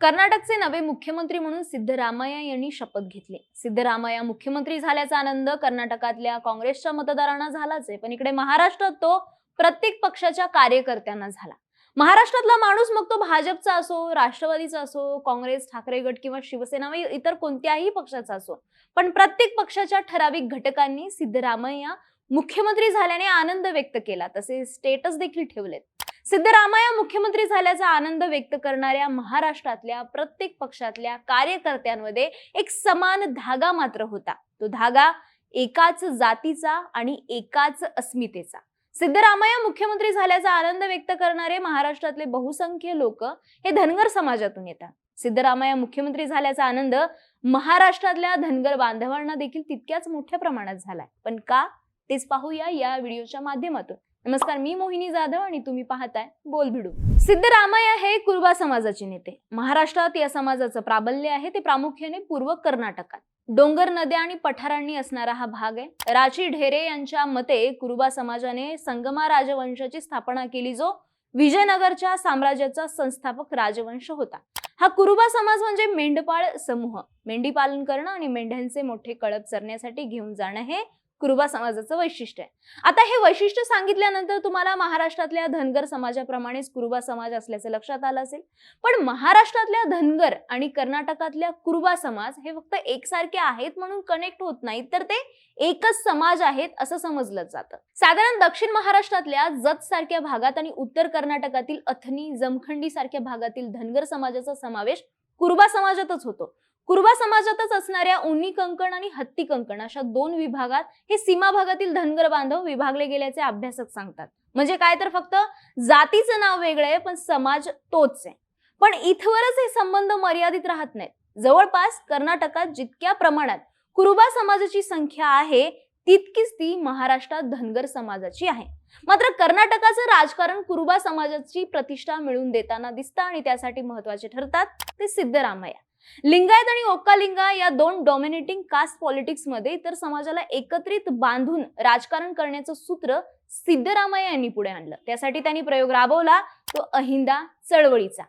कर्नाटकचे नवे मुख्यमंत्री म्हणून सिद्धरामय्या यांनी शपथ घेतली. सिद्धरामय्या मुख्यमंत्री झाल्याचा आनंद कर्नाटकातल्या काँग्रेसच्या मतदारांना झालाच आहे. पण इकडे महाराष्ट्रात तो प्रत्येक पक्षाच्या कार्यकर्त्यांना झाला. महाराष्ट्रातला माणूस मग तो भाजपचा असो राष्ट्रवादीचा असो काँग्रेस ठाकरे गट किंवा शिवसेना इतर कोणत्याही पक्षाचा असो. पण प्रत्येक पक्षाच्या ठराविक घटकांनी सिद्धरामय्या मुख्यमंत्री झाल्याने आनंद व्यक्त केला. तसे स्टेटस देखील ठेवलेत. सिद्धरामय्या मुख्यमंत्री झाल्याचा आनंद व्यक्त करणाऱ्या महाराष्ट्रातल्या प्रत्येक पक्षातल्या कार्यकर्त्यांमध्ये एक समान धागा मात्र होता. तो धागा एकाच जातीचा आणि एकाच अस्मितेचा. सिद्धरामय्या मुख्यमंत्री झाल्याचा आनंद व्यक्त करणारे महाराष्ट्रातले बहुसंख्य लोक हे धनगर समाजातून येतात. सिद्धरामय्या मुख्यमंत्री झाल्याचा आनंद महाराष्ट्रातल्या धनगर बांधवांना देखील तितक्याच मोठ्या प्रमाणात झालाय. पण का? तेच पाहूया या व्हिडिओच्या माध्यमातून. नमस्कार मी मोहिनी जाधव आणि तुम्ही पाहताय बोल भिडू. सिद्धरामय्या हे कुरुबा समाजाचे नेते. महाराष्ट्रात या समाजाचं प्राबल्य आहे ते प्रामुख्याने पूर्व कर्नाटकात. डोंगर नद्या आणि पठारांनी असणारा हा भाग आहे. राची ढेरे यांच्या मते कुरुबा समाजाने संगमा राजवंशाची स्थापना केली जो विजयनगरच्या साम्राज्याचा संस्थापक राजवंश होता. हा कुरुबा समाज म्हणजे मेंढपाळ समूह. मेंढी पालन करणं आणि मेंढ्यांचे मोठे कळप चरण्यासाठी घेऊन जाणं हे कुरुबा समाजाचं वैशिष्ट्य आहे. आता हे वैशिष्ट्य सांगितल्यानंतर तुम्हाला महाराष्ट्रातल्या धनगर समाजाप्रमाणेच कुरुबा समाज असल्याचं लक्षात आलं असेल. पण महाराष्ट्रातल्या धनगर आणि कर्नाटकातल्या कुरुबा समाज हे फक्त एकसारखे आहेत म्हणून कनेक्ट होत नाहीत तर ते एकच समाज आहेत असं समजलं जातं. साधारण दक्षिण महाराष्ट्रातल्या जत सारख्या भागात आणि उत्तर कर्नाटकातील अथनी जमखंडी सारख्या भागातील धनगर समाजाचा समावेश कुरुबा समाजातच होतो. कुरुबा समाजातच असणाऱ्या उन्नी कंकण आणि हत्ती कंकण अशा दोन विभागात हे सीमा भागातील धनगर बांधव विभागले गेल्याचे अभ्यासक सांगतात. म्हणजे काय तर फक्त जातीचं नाव वेगळं आहे पण समाज तोच आहे. पण इथवरच हे संबंध मर्यादित राहत नाहीत. जवळपास कर्नाटकात जितक्या प्रमाणात कुरुबा समाजाची संख्या आहे तितकीच ती महाराष्ट्रात धनगर समाजाची आहे. मात्र कर्नाटकाचं राजकारण कुरुबा समाजाची प्रतिष्ठा मिळवून देताना दिसतं आणि त्यासाठी महत्त्वाचे ठरतात ते सिद्धरामय्या. लिंगायत आणि ओक्कालिंगा या दोन डॉमिनेटिंग कास्ट पॉलिटिक्समध्ये इतर समाजाला एकत्रित बांधून राजकारण करण्याचं सूत्र सिद्धरामय्या यांनी पुढे आणलं. त्यासाठी त्यांनी प्रयोग राबवला तो अहिंदा चळवळीचा.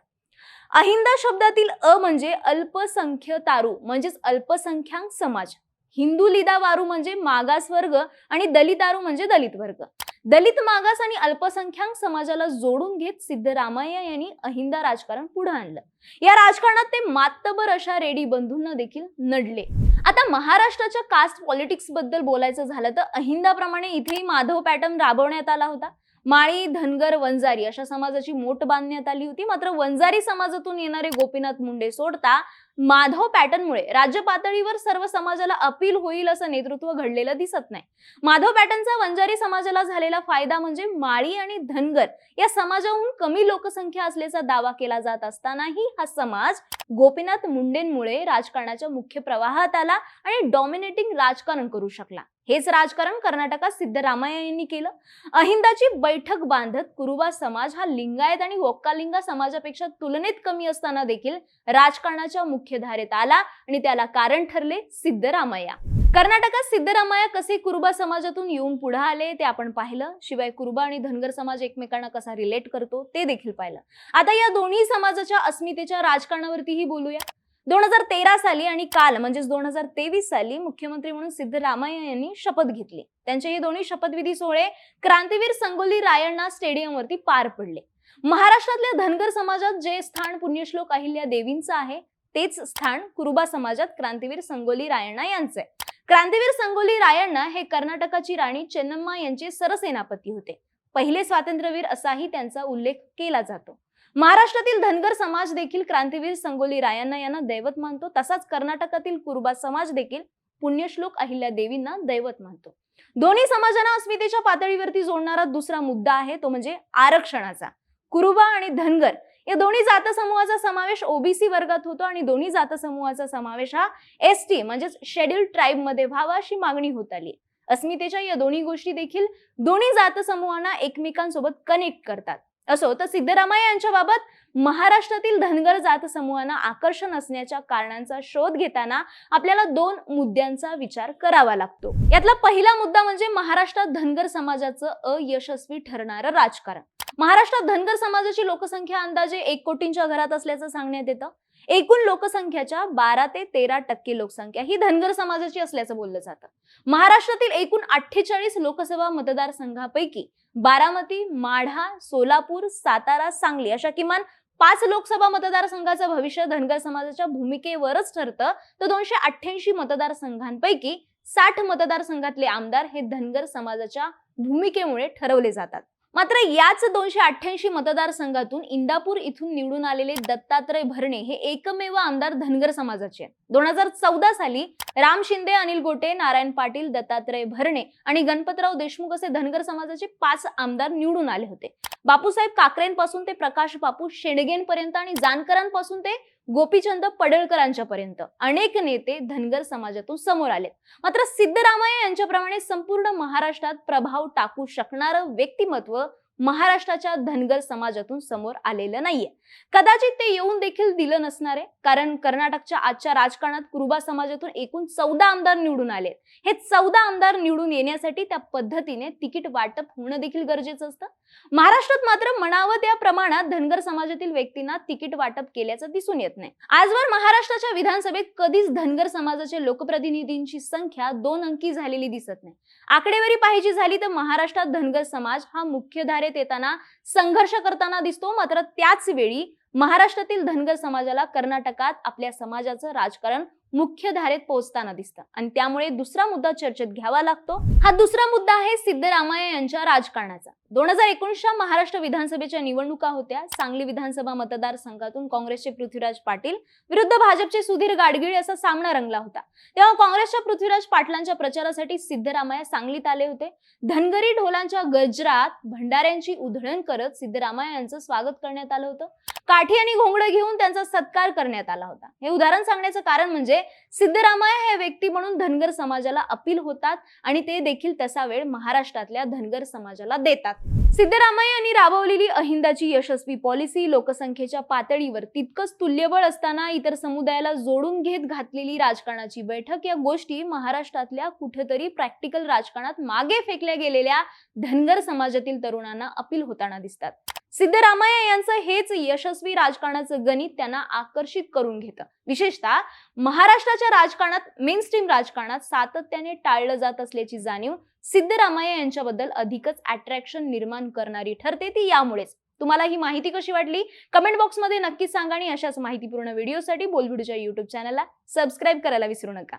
अहिंदा शब्दातील अ म्हणजे अल्पसंख्य तारू म्हणजेच अल्पसंख्याक समाज. हिंदू लिदा वारू म्हणजे मागास वर्ग आणि दलितारू म्हणजे दलित वर्ग दलित मागास आणि अल्पसंख्याक समाजाला जोडून घेत सिद्धरामय्या यांनी अहिंदा राजकारण पुढे आणलं. या राजकारणात ते मातबर अशा रेडी बंधूंना देखील नडले. आता महाराष्ट्राच्या कास्ट पॉलिटिक्सबद्दल बोलायचं झालं तर अहिंदाप्रमाणे इथेही माधव पॅटर्न राबवण्यात आला होता. माळी धनगर वंजारी अशा समाजाची मोठ बांधण्यात आली होती. मात्र वंजारी समाजातून येणारे गोपीनाथ मुंडे सोडता माधव पॅटर्नमुळे राज्य पातळीवर सर्व समाजाला अपील होईल असं नेतृत्व घडलेलं दिसत नाही. माधव पॅटर्नचा वंजारी समाजाला झालेला फायदा म्हणजे माळी आणि धनगर या समाजाहून कमी लोकसंख्या असल्याचा दावा केला जात असतानाही हा समाज गोपीनाथ मुंडेंमुळे राजकारणाच्या मुख्य प्रवाहात आला आणि डॉमिनेटिंग राजकारण करू शकला. हेच राजकारण कर्नाटकात सिद्धरामय्या यांनी केलं. अहिंदाची बैठक बांधत कुरुबा समाज हा लिंगायत आणि वक्कालिंगा समाजापेक्षा तुलनेत कमी असताना देखील राजकारणाच्या मुख्य धारेत आला आणि त्याला कारण ठरले सिद्धरामय्या. कर्नाटकात सिद्धरामय्या कसे कुरुबा समाजातून येऊन पुढे आले ते आपण पाहिलं. शिवाय कुरुबा आणि धनगर समाज एकमेकांना कसा रिलेट करतो ते देखील पाहिलं. आता या दोन्ही समाजाच्या अस्मितेच्या राजकारणावरतीही बोलूया. दोन हजार तेरा साली आणि काल म्हणजेच दोन हजार तेवीस साली मुख्यमंत्री म्हणून सिद्धरामय्या यांनी शपथ घेतली. त्यांचे हे दोन्ही शपथविधी सोहळे क्रांतीवीर संगोली रायण्णा स्टेडियमवरती पार पडले. महाराष्ट्रातल्या धनगर समाजात जे स्थान पुण्यश्लोक अहिल्या देवींचं आहे तेच स्थान कुरुबा समाजात क्रांतीवीर संगोली रायण्णा यांचं आहे. क्रांतीवीर संगोली रायण्णा हे कर्नाटकाची राणी चेन्नम्मा यांचे सरसेनापती होते. पहिले स्वातंत्र्यवीर असाही त्यांचा उल्लेख केला जातो. महाराष्ट्रातील धनगर समाज देखील क्रांतीवीर संगोली रायांना यांना दैवत मानतो. तसाच कर्नाटकातील कुरुबा समाज देखील पुण्यश्लोक अहिल्या देवींना दैवत मानतो. दोन्ही समाजांना अस्मितेच्या पातळीवरती जोडणारा दुसरा मुद्दा आहे तो म्हणजे आरक्षणाचा. कुरुबा आणि धनगर या दोन्ही जात समूहाचा समावेश ओबीसी वर्गात होतो आणि दोन्ही जात समूहाचा समावेश हा एस टी म्हणजेच शेड्यूल ट्राईबमध्ये व्हावा अशी मागणी होत आली. अस्मितेच्या या दोन्ही गोष्टी देखील दोन्ही जात समूहांना एकमेकांसोबत कनेक्ट करतात. असो तर सिद्धरामय्या यांच्याबाबत महाराष्ट्रातील धनगर जात समूहांना आकर्षण असण्याच्या कारणांचा शोध घेताना आपल्याला दोन मुद्द्यांचा विचार करावा लागतो. यातला पहिला मुद्दा म्हणजे महाराष्ट्रात धनगर समाजाचं अयशस्वी ठरणारं राजकारण. महाराष्ट्रात धनगर समाजाची लोकसंख्या अंदाजे एक कोटींच्या घरात असल्याचं सांगण्यात येतं. एकूण लोकसंख्येच्या बारा ते तेरा टक्के लोकसंख्या ही धनगर समाजाची असल्याचं बोललं जातं. महाराष्ट्रातील एकूण अठ्ठेचाळीस लोकसभा मतदारसंघापैकी बारामती माढा सोलापूर सातारा सांगली अशा किमान पाच लोकसभा मतदारसंघाचं भविष्य धनगर समाजाच्या भूमिकेवरच ठरतं. तर दोनशे अठ्ठ्याऐंशी मतदारसंघांपैकी साठ मतदारसंघातले आमदार हे धनगर समाजाच्या भूमिकेमुळे ठरवले जातात. मात्र याच दोनशे अठ्ठ्याऐंशी मतदारसंघातून इंदापूर इथून निवडून आलेले दत्तात्रय भरणे हे एकमेव आमदार धनगर समाजाचे आहेत. दोन हजार चौदा साली राम शिंदे अनिल गोटे नारायण पाटील दत्तात्रय भरणे आणि गणपतराव देशमुख असे धनगर समाजाचे पाच आमदार निवडून आले होते. बापूसाहेब काकरेंपासून ते प्रकाश बापू शेडगेंपर्यंत आणि जानकरांपासून ते गोपीचंद पडळकरांच्या पर्यंत अनेक नेते धनगर समाजातून समोर आले मात्र सिद्धरामय्या यांच्याप्रमाणे संपूर्ण महाराष्ट्रात प्रभाव टाकू शकणारं व्यक्तिमत्व महाराष्ट्राच्या धनगर समाजातून समोर आलेलं नाहीये. कदाचित ते येऊन देखील दिलं नसणारे कारण कर्नाटकच्या आजच्या राजकारणात कुरुबा समाजातून एकूण चौदा आमदार निवडून आले हे चौदा आमदार निवडून येण्यासाठी त्या पद्धतीने तिकीट वाटप होणं देखील गरजेचं असतं. महाराष्ट्रात मात्र म्हणावं त्या प्रमाणात धनगर समाजातील व्यक्तींना तिकीट वाटप केल्याचं दिसून येत नाही. आजवर महाराष्ट्राच्या विधानसभेत कधीच धनगर समाजाच्या लोकप्रतिनिधींची संख्या दोन अंकी झालेली दिसत नाही. आकडेवारी पाहिजे झाली तर महाराष्ट्रात धनगर समाज हा मुख्य धारेत येताना संघर्ष करताना दिसतो. मात्र त्याच वेळी महाराष्ट्रातील धनगर समाजाला कर्नाटकात आपल्या समाजाचं राजकारण मुख्य धारेत पोहोचताना दिसतं. आणि त्यामुळे दुसरा मुद्दा चर्चेत घ्यावा लागतो. हा दुसरा मुद्दा आहे सिद्धरामय्या यांच्या राजकारणाचा. दोन हजार एकोणीसच्या महाराष्ट्र विधानसभेच्या निवडणुका होत्या. सांगली विधानसभा मतदारसंघातून काँग्रेसचे पृथ्वीराज पाटील विरुद्ध भाजपचे सुधीर गाडगीळ असा सामना रंगला होता. तेव्हा काँग्रेसच्या पृथ्वीराज पाटलांच्या प्रचारासाठी सिद्धरामय्या सांगलीत आले होते. धनगरी ढोलांच्या गजरात भंडाऱ्यांची उधळण करत सिद्धरामय्या यांचं स्वागत करण्यात आलं होतं. काठी आणि घोंगडं घेऊन त्यांचा सत्कार करण्यात आला होता. हे उदाहरण सांगण्याचं कारण म्हणजे सिद्धरामय्या हे व्यक्ती म्हणून धनगर समाजाला अपील होतात आणि ते देखील तसा वेळ महाराष्ट्रातल्या धनगर समाजाला देतात. सिद्धरामय्या यांनी राबवलेली अहिंदाची यशस्वी पॉलिसी लोकसंख्येच्या पातळीवर तितकंच तुल्यबळ असताना इतर समुदायाला जोडून घेत घातलेली राजकारणाची बैठक या गोष्टी महाराष्ट्रातल्या कुठेतरी प्रॅक्टिकल राजकारणात मागे फेकल्या गेलेल्या धनगर समाजातील तरुणांना अपील होताना दिसतात. सिद्धरामय्या यांचं हेच यशस्वी राजकारणाचं गणित त्यांना आकर्षित करून घेतं. विशेषतः महाराष्ट्राच्या राजकारणात मेन स्ट्रीम राजकारणात सातत्याने टाळलं जात असल्याची जाणीव सिद्धरामय्या यांच्याबद्दल अधिकच अट्रॅक्शन निर्माण करणारी ठरते ती यामुळेच. तुम्हाला ही माहिती कशी वाटली? कमेंट बॉक्समध्ये नक्की सांगा आणि अशाच माहितीपूर्ण व्हिडिओसाठी बोलबिडूच्या युट्यूब चॅनलला सबस्क्राईब करायला विसरू नका.